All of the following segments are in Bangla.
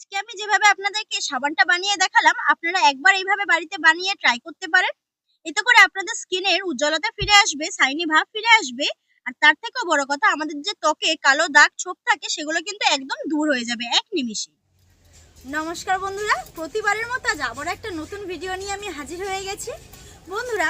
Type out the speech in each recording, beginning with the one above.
আজকে আমি যেভাবে আপনাদেরকে সাবানটা বানিয়ে দেখালাম, আপনারা একবার এইভাবে বাড়িতে বানিয়ে ট্রাই করতে পারেন। এতে করে আপনাদের স্কিনের উজ্জ্বলতা ফিরে আসবে সাইনি ভাব ফিরে আসবে। আর তার থেকেও বড় কথা, আমাদের যে ত্বকে কালো দাগ ছোপ থাকে, সেগুলো কিন্তু একদম দূর হয়ে যাবে এক নিমিষে। নমস্কার বন্ধুরা, প্রতিবারের মতো আজ আবার একটা নতুন ভিডিও নিয়ে আমি হাজির হয়ে গেছি। বন্ধুরা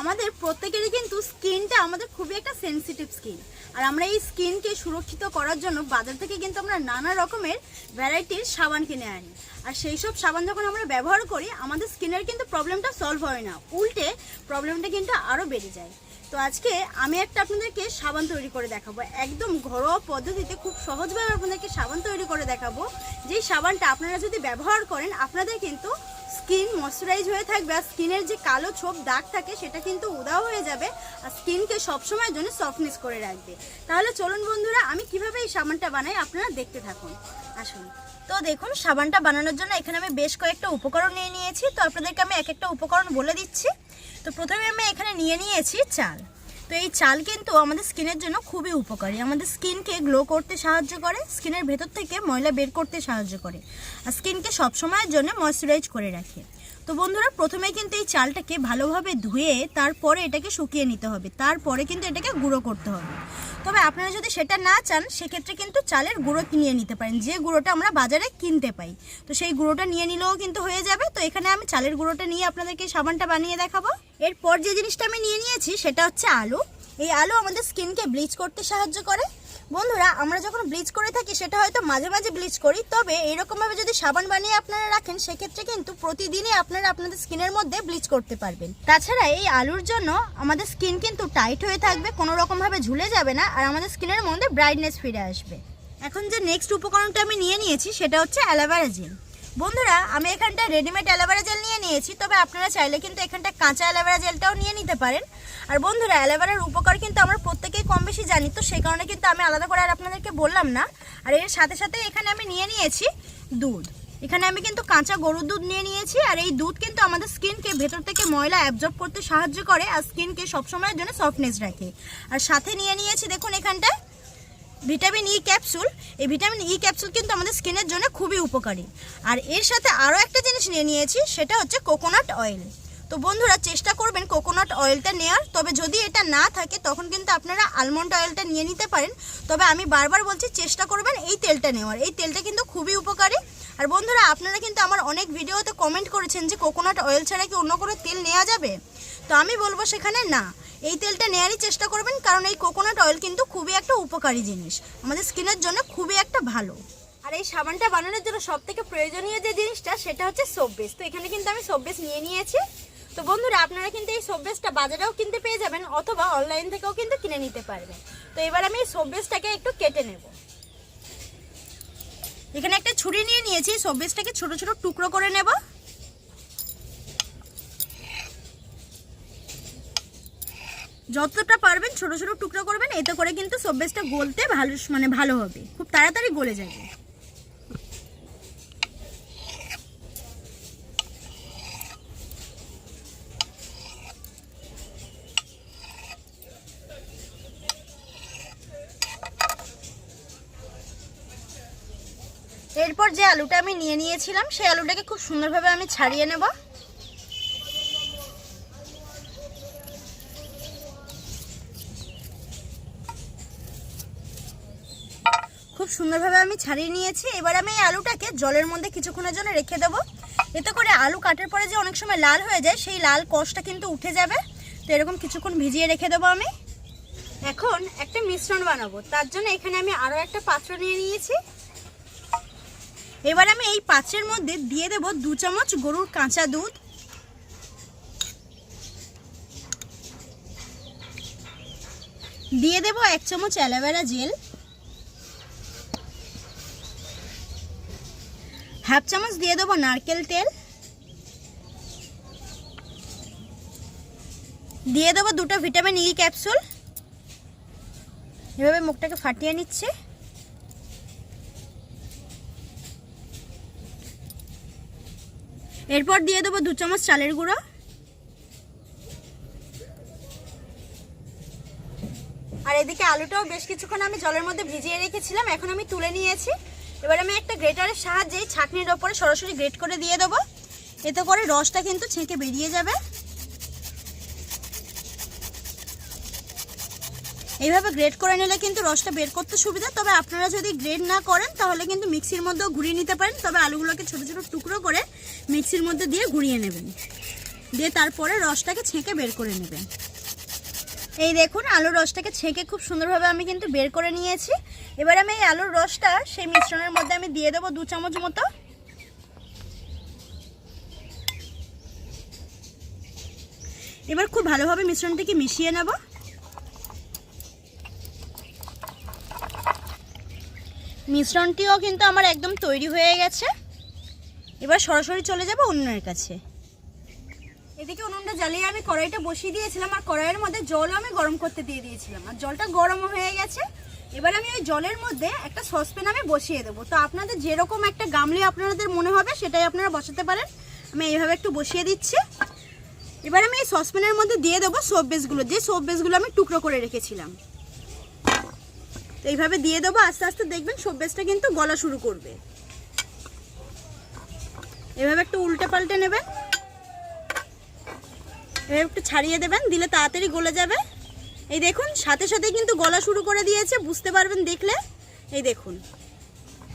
আমাদের প্রত্যেকেরই কিন্তু স্কিনটা আমাদের খুবই একটা সেনসিটিভ স্কিন আর আমরা এই স্কিনকে সুরক্ষিত করার জন্য বাজার থেকে কিন্তু আমরা নানা রকমের ভ্যারাইটির সাবান কিনে আনি। আর সেই সব সাবান যখন আমরা ব্যবহার করি, আমাদের স্কিনের কিন্তু প্রবলেমটা সলভ হয় না। উল্টে প্রবলেমটা কিন্তু আরও বেড়ে যায়। তো আজকে আমি একটা আপনাদেরকে সাবান তৈরি করে দেখাবো। একদম ঘরোয়া পদ্ধতিতে খুব সহজভাবে আপনাদেরকে সাবান তৈরি করে দেখাবো। যেই সাবানটা আপনারা যদি ব্যবহার করেন, আপনাদের কিন্তু স্কিন মশ্চারাইজ হয়ে থাকবে আর স্কিনের যে কালো ছোপ দাগ থাকে সেটা কিন্তু উদাও হয়ে যাবে আর স্কিনকে সবসময়ের জন্য সফটনেস করে রাখবে। তাহলে চলুন বন্ধুরা, আমি কীভাবে এই সাবানটা বানাই আপনারা দেখতে থাকুন। আসুন। তো দেখুন, সাবানটা বানানোর জন্য এখানে আমি বেশ কয়েকটা উপকরণ নিয়ে নিয়েছি। তো আপনাদেরকে আমি এক একটা উপকরণ বলে দিচ্ছি। তো প্রথমে আমি এখানে নিয়ে নিয়েছি চাল। তো এই চাল কিন্তু আমাদের স্কিনের জন্য খুবই উপকারী। আমাদের স্কিনকে গ্লো করতে সাহায্য করে, স্কিনের ভেতর থেকে ময়লা বের করতে সাহায্য করে। আর স্কিনকে সবসময়ের জন্য ময়শ্চারাইজ করে রাখে। তো বন্ধুরা প্রথমে কিন্তু এই চালটাকে ভালোভাবে ধুয়ে তারপরে এটাকে শুকিয়ে নিতে হবে। তারপরে কিন্তু এটাকে গুঁড়ো করতে হবে। তবে আপনারা যদি সেটা না চান, সেক্ষেত্রে কিন্তু চালের গুঁড়ো কিনিয়ে নিতে পারেন। যে গুঁড়োটা আমরা বাজারে কিনতে পাই। তো সেই গুঁড়োটা নিয়ে নিলেও কিন্তু হয়ে যাবে। তো এখানে আমি চালের গুঁড়োটা নিয়ে আপনাদেরকে সাবানটা বানিয়ে দেখাবো। এরপর যে জিনিসটা আমি নিয়ে নিয়েছি, সেটা হচ্ছে আলু। এই আলু আমাদের স্কিনকে ব্লিচ করতে সাহায্য করে। বন্ধুরা, আমরা যখন ব্লিচ করে থাকি, সেটা হয়তো মাঝে মাঝে ব্লিচ করি, তবে এরকমভাবে যদি সাবান বানিয়ে আপনারা রাখেন, সেক্ষেত্রে কিন্তু প্রতিদিনই আপনারা আপনাদের স্কিনের মধ্যে ব্লিচ করতে পারবেন। তাছাড়া এই আলুর জন্য আমাদের স্কিন কিন্তু টাইট হয়ে থাকবে, কোনো রকমভাবে ঝুলে যাবে না, আর আমাদের স্কিনের মধ্যে ব্রাইটনেস ফিরে আসবে। এখন যে নেক্সট উপকরণটা আমি নিয়ে নিয়েছি, সেটা হচ্ছে অ্যালোভেরা বন্ধুরা, আমি এখানটা রেডিমেড অ্যালোভেরা জেল নিয়ে নিয়েছি, তবে আপনারা চাইলে কিন্তু এখানটা কাঁচা অ্যালোভেরা জেলটাও নিয়ে নিতে পারেন। আর বন্ধুরা, অ্যালোভেরার উপকার কিন্তু আমরা প্রত্যেকেই কম বেশি জানি, তো সেই কারণে কিন্তু আমি আলাদা করে আর আপনাদেরকে বললাম না। আর এর সাথে সাথে এখানে আমি নিয়ে নিয়েছি দুধ। এখানে আমি কিন্তু কাঁচা গরুর দুধ নিয়ে নিয়েছি, আর এই দুধ কিন্তু আমাদের স্কিনকে ভেতর থেকে ময়লা অ্যাবজর্ব করতে সাহায্য করে, আর স্কিনকে সবসময়ের জন্য সফটনেস রাখে। আর সাথে নিয়ে নিয়েছি, দেখুন এখানটায় ভিটামিন ই ক্যাপসুল এই ভিটামিন ই ক্যাপসুল কিন্তু আমাদের স্কিনের জন্য খুবই উপকারী। আর এর সাথে আরও একটা জিনিস নিয়ে নিয়েছি, সেটা হচ্ছে কোকোনাট অয়েল তো বন্ধুরা, চেষ্টা করবেন কোকোনাট অয়েলটা নেওয়ার তবে যদি এটা না থাকে, তখন কিন্তু আপনারা আলমন্ড অয়েলটা নিয়ে নিতে পারেন। তবে আমি বারবার বলছি, চেষ্টা করবেন এই তেলটা নেওয়ার। এই তেলটা কিন্তু খুবই উপকারী। আর বন্ধুরা, আপনারা কিন্তু আমার অনেক ভিডিওতে কমেন্ট করেছেন যে কোকোনাট অয়েল ছাড়া কি অন্য কোনো তেল নেওয়া যাবে? তো আমি বলব সেখানে না। এই তেলটা নেওয়ারই চেষ্টা করবেন, কারণ এই কোকোনাট অয়েল কিন্তু খুবই একটা উপকারী জিনিস। আমাদের স্কিনের জন্য খুবই একটা ভালো। আর এই সাবানটা বানানোর জন্য সব থেকে প্রয়োজনীয় যে জিনিসটা, সেটা হচ্ছে সোপ বেস তো এখানে কিন্তু আমি সোপ বেস নিয়ে নিয়েছি। তো বন্ধুরা, আপনারা কিন্তু এই সোপ বেসটা বাজারেও কিনতে পেয়ে যাবেন, অথবা অনলাইন থেকেও কিন্তু কিনে নিতে পারবেন। তো এবার আমি এই সোপ বেসটাকে একটু কেটে নেব। এখানে একটা ছুরি নিয়ে নিয়েছি সোপ বেসটাকে ছোট ছোট টুকরো করে নেব। যতটা পারবেন, ছোট ছোট টুকরো করবেন, এতে করে কিন্তু সব্বেসটা গলতে ভালো মানে ভালো হবে। খুব তাড়াতাড়ি গলে যাবে। এরপর যে আলুটা আমি নিয়ে নিয়েছিলাম, সেই আলুটাকে খুব সুন্দরভাবে আমি ছাড়িয়ে নেব। খুব সুন্দরভাবে আমি ছাড়িয়ে নিয়েছি। এবার আমি এই আলুটাকে জলের মধ্যে কিছুক্ষণের জন্য রেখে দেবো। এতে করে আলু কাটার পরে যে অনেক সময় লাল হয়ে যায়, সেই লাল কষটা কিন্তু উঠে যাবে। তো এরকম কিছুক্ষণ ভিজিয়ে রেখে দেবো আমি। এখন একটা মিশ্রণ বানাবো। তার জন্য এখানে আমি আরও একটা পাত্র নিয়ে নিয়েছি। এবার আমি এই পাত্রের মধ্যে দিয়ে দেব দু চামচ গরুর কাঁচা দুধ। দিয়ে দেব এক চামচ অ্যালোভেরা জেল। হাফ চামচ দিয়ে দেবো নারকেল তেল। দিয়ে দেবো দুটো ভিটামিন ই ক্যাপসুল। এভাবে মুখটাকে ফাটিয়ে নিচ্ছে। এরপর দিয়ে দেবো দু চামচ চালের গুঁড়ো। আর এদিকে আলুটাও বেশ কিছুক্ষণ আমি জলের মধ্যে ভিজিয়ে রেখেছিলাম, এখন আমি তুলে নিয়েছি। এবার আমি একটা গ্রেটারের সাহায্যে ছাঁকনির ওপরে সরাসরি গ্রেট করে দিয়ে দেবো। এতে করে রসটা কিন্তু ছেঁকে বেরিয়ে যাবে। এইভাবে গ্রেট করে নিলে কিন্তু রসটা বের করতে সুবিধা। তবে আপনারা যদি গ্রেট না করেন, তাহলে কিন্তু মিক্সির মধ্যেও ঘুরিয়ে নিতে পারেন। তবে আলুগুলোকে ছোট ছোট টুকরো করে মিক্সির মধ্যে দিয়ে ঘুরিয়ে নেবেন। দিয়ে তারপরে রসটাকে ছেঁকে বের করে নেবেন। এই দেখুন, আলুর রসটাকে ছেঁকে খুব সুন্দরভাবে আমি কিন্তু বের করে নিয়েছি। এবার আমি এই আলুর রসটা সেই মিশ্রণের মধ্যে আমি দিয়ে দেবো দু চামচ মতো। এবার খুব ভালোভাবে মিশ্রণটিকে মিশিয়ে নেব। মিশ্রণটিও কিন্তু আমার একদম তৈরি হয়ে গেছে। এবার সরাসরি চলে যাব অন্যের কাছে। এদিকে উনুনটা জ্বালিয়ে আমি কড়াইটা বসিয়ে দিয়েছিলাম, আর কড়াইয়ের মধ্যে জলও আমি গরম করতে দিয়ে দিয়েছিলাম। আর জলটা গরম হয়ে গেছে। এবার আমি ওই জলের মধ্যে একটা সসপ্যান আমি বসিয়ে দেবো। তো আপনাদের যেরকম একটা গামলি আপনাদের মনে হবে, সেটাই আপনারা বসাতে পারেন। আমি এইভাবে একটু বসিয়ে দিচ্ছি। এবার আমি এই সসপ্যানের মধ্যে দিয়ে দেবো সোপ বেসগুলো যে সোপ বেসগুলো আমি টুকরো করে রেখেছিলাম। তো এইভাবে দিয়ে দেবো। আস্তে আস্তে দেখবেন সোপ বেসটা কিন্তু গলা শুরু করবে। এভাবে একটু উল্টে পাল্টে নেবেন। একটু ছাড়িয়ে দেবেন, দিলে তাড়াতাড়ি গলে যাবে। এই দেখুন, সাথে সাথে কিন্তু গলা শুরু করে দিয়েছে, বুঝতে পারবেন দেখলে। এই দেখুন।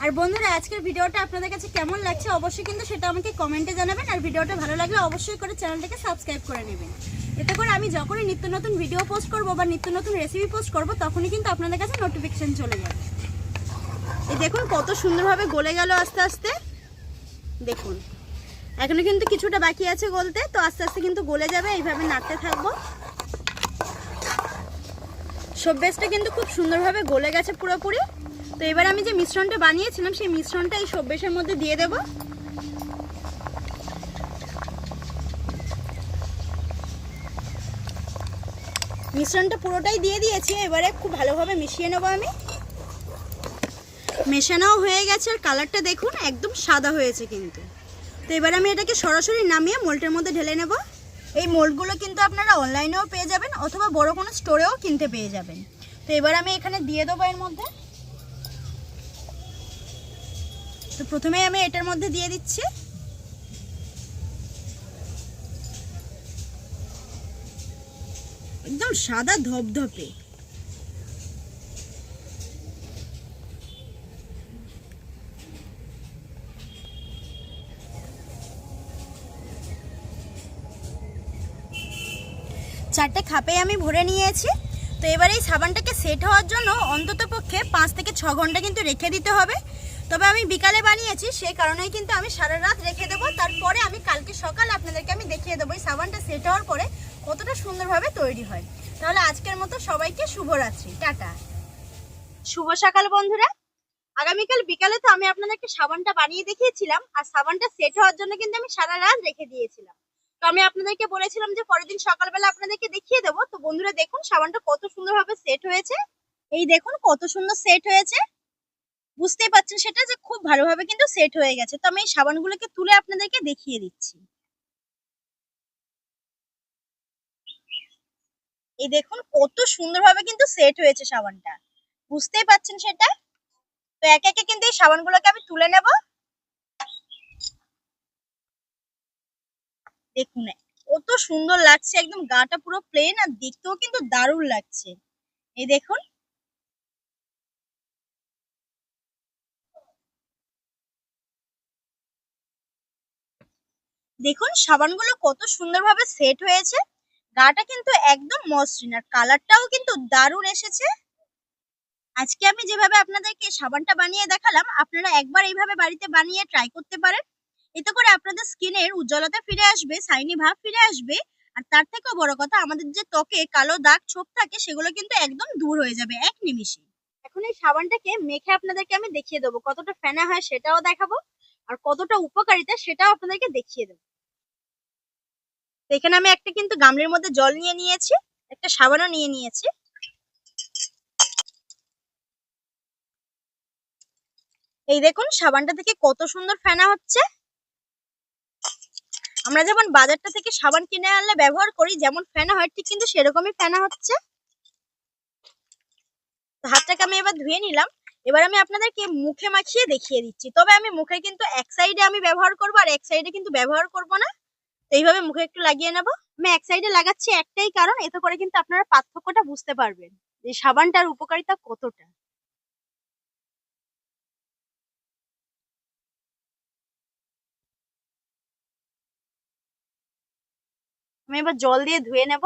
আর বন্ধুরা, আজকের ভিডিওটা আপনাদের কাছে কেমন লাগছে অবশ্যই কিন্তু সেটা আমাকে কমেন্টে জানাবেন, আর ভিডিওটা ভালো লাগলে অবশ্যই করে চ্যানেলটাকে সাবস্ক্রাইব করে নেবেন। এতে করে আমি যখনই নিত্য নতুন ভিডিও পোস্ট করব বা নিত্য নতুন রেসিপি পোস্ট করব, তখনই কিন্তু আপনাদের কাছে নোটিফিকেশন চলে যাবে। এই দেখুন, কত সুন্দরভাবে গলে গেল আস্তে আস্তে। দেখুন। এখনও কিন্তু কিছুটা বাকি আছে গলতে, তো আস্তে আস্তে কিন্তু গলে যাবে, এইভাবে নাড়তে থাকব। সব বেসটা কিন্তু খুব সুন্দরভাবে গলে গেছে পুরোপুরি। তো এবার আমি যে মিশ্রণটা বানিয়েছিলাম, সেই মিশ্রণটা এই সব বেসের মধ্যে দিয়ে দেব। মিশ্রণটা পুরোটাই দিয়ে দিয়েছি, এবারে খুব ভালোভাবে মিশিয়ে নেব আমি। মেশানোও হয়ে গেছে, আর কালারটা দেখুন, একদম সাদা হয়েছে কিন্তু। তো এবার আমি এটাকে সরাসরি নামিয়ে মোল্টের মধ্যে ঢেলে নেব। এই মোল্ডগুলো কিন্তু আপনারা অনলাইনেও পেয়ে যাবেন অথবা বড় কোনো স্টোরেও কিনতে পেয়ে যাবেন। তো এবার আমি এখানে দিয়ে দেবো এর মধ্যে। তো প্রথমেই আমি এটার মধ্যে দিয়ে দিচ্ছি। একদম সাদা ধপধপে। চারটে খাপে আমি ভরে নিয়েছি। তো এবার এই সাবানটাকে সেট হওয়ার জন্য অন্তত পক্ষে পাঁচ থেকে ছ ঘণ্টা কিন্তু রেখে দিতে হবে। তবে আমি বিকালে বানিয়েছি সেই কারণেই কিন্তু আমি সারা রাত রেখে দেবো। তারপরে আমি কালকে সকাল আপনাদেরকে আমি দেখিয়ে দেবো এই সাবানটা সেট হওয়ার পরে কতটা সুন্দরভাবে তৈরি হয়। তাহলে আজকের মতো সবাইকে শুভরাত্রি। টাটা। শুভ সকাল বন্ধুরা। আগামীকাল বিকালে তো আমি আপনাদেরকে সাবানটা বানিয়ে দেখিয়েছিলাম, আর সাবানটা সেট হওয়ার জন্য কিন্তু আমি সারা রাত রেখে দিয়েছিলাম। তো আমি আপনাদেরকে বলেছিলাম যে পরের দিন সকালবেলা আপনাদেরকে দেখিয়ে দেবো। তো বন্ধুরা দেখুন, সাবানটা কত সুন্দরভাবে সেট হয়েছে। এই দেখুন, কত সুন্দর সেট হয়েছে। বুঝতেই পারছেন সেটা যে খুব ভালোভাবে কিন্তু সেট হয়ে গেছে। তো আমি এই সাবানগুলোকে তুলে আপনাদেরকে দেখিয়ে দিচ্ছি। এই দেখুন, কত সুন্দরভাবে কিন্তু সেট হয়েছে সাবানটা। বুঝতেই পারছেন সেটা? তো একে একে কিন্তু এই সাবানগুলোকে আমি তুলে নেব। দেখুন, কত সুন্দর লাগছে, একদম গাটা পুরো প্লেন আর দেখতেও কিন্তু দারুণ লাগছে। এই দেখুন। দেখুন, সাবানগুলো কত সুন্দরভাবে সেট হয়েছে। গাটা কিন্তু একদম মসৃণ আর কালারটাও কিন্তু দারুণ এসেছে। আজকে আমি যেভাবে আপনাদেরকে সাবানটা বানিয়ে দেখালাম, আপনারা একবার এইভাবে বাড়িতে বানিয়ে ট্রাই করতে পারেন। এতে করে আপনাদের স্কিনের উজ্জ্বলতা ফিরে আসবে সাইনি ভাব ফিরে আসবে। আর তার থেকেও বড় কথা, আমাদের যে ত্বকে কালো দাগ ছোপ থাকে, সেগুলো কিন্তু একদম দূর হয়ে যাবে, এক নিমিষে। এখন এই সাবানটাকে মেখে আপনাদেরকে আমি দেখিয়ে দেবো, কতটা ফেনা হয় সেটাও দেখাবো, আর কতটা উপকারিতা সেটাও আপনাদেরকে দেখিয়ে দেবো। এখানে আমি একটা কিন্তু গামলির মধ্যে জল নিয়ে নিয়েছি, একটা সাবানও নিয়ে নিয়েছি। এই দেখুন, সাবানটা থেকে কত সুন্দর ফেনা হচ্ছে। আমরা যেমন বাজারটা থেকে সাবান কিনে আনলে ব্যবহার করি, যেমন ফেনা হয়, ঠিক কিন্তু সেরকমই ফেনা হচ্ছে। হাতটাকে আমি এবার ধুয়ে নিলাম। এবার আমি আপনাদেরকে মুখে মাখিয়ে দেখিয়ে দিচ্ছি। তবে আমি মুখে কিন্তু এক সাইডে আমি ব্যবহার করব আর এক সাইডে কিন্তু ব্যবহার করব না। তো এইভাবে মুখে একটু লাগিয়ে নেব। আমি এক সাইডে লাগাচ্ছি একটাই কারণ, এতে করে কিন্তু আপনারা পার্থক্যটা বুঝতে পারবেন যে সাবানটার উপকারিতা কতটা। আমি এবার জল দিয়ে ধুয়ে নেব।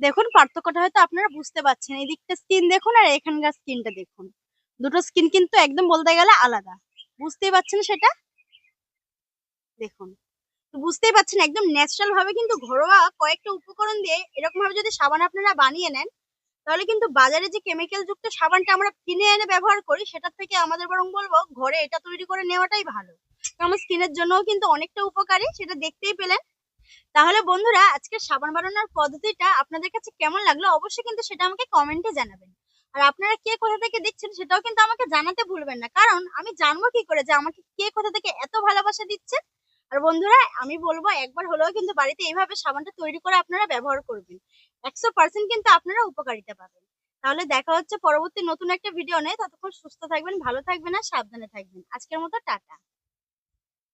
দেখুন, পার্থক্যটা হয়তো আপনারা বুঝতে পারছেন। এই দিকটা স্কিন দেখুন আর এখানকার স্কিনটা দেখুন। দুটো স্কিন কিন্তু একদম বলতে গেলে আলাদা। বুঝতেই পারছেন সেটা? দেখুন। তো বুঝতেই পারছেন, একদম ন্যাচারাল ভাবে কিন্তু ঘরোয়া কয়েকটা উপকরণ দিয়ে এরকম ভাবে যদি সাবান আপনারা বানিয়ে নেন তাহলে কিন্তু বাজারে যে কেমিক্যাল যুক্ত সাবানটা আমরা কিনে এনে ব্যবহার করি, সেটার থেকে আমাদের বরং বলব ঘরে এটা তৈরি করে নেওয়াটাই ভালো। আমার স্কিনের জন্যও কিন্তু অনেকটা উপকারী, সেটা দেখতেই পেলেন। তাহলে বন্ধুরা, আজকে সাবান বানানোর পদ্ধতিটা আপনাদের কাছে কেমন লাগল অবশ্যই কিন্তু সেটা আমাকে কমেন্টে জানাবেন। আর আপনারা কে কোথা থেকে দেখছেন সেটাও কিন্তু আমাকে জানাতে ভুলবেন না। কারণ আমি জানব কি করে যে আমাকে কে কোথা থেকে এত ভালোবাসা দিচ্ছে। আর বন্ধুরা, আমি বলব একবার হলেও কিন্তু বাড়িতে এইভাবে সাবানটা তৈরি করে আপনারা ব্যবহার করবেন। একশো পার্সেন্ট কিন্তু আপনারা উপকারিতা পাবেন। তাহলে দেখা হচ্ছে পরবর্তী নতুন একটা ভিডিও নেই ততক্ষণ সুস্থ থাকবেন, ভালো থাকবেন আর সাবধানে থাকবেন। আজকের মতো টাটা।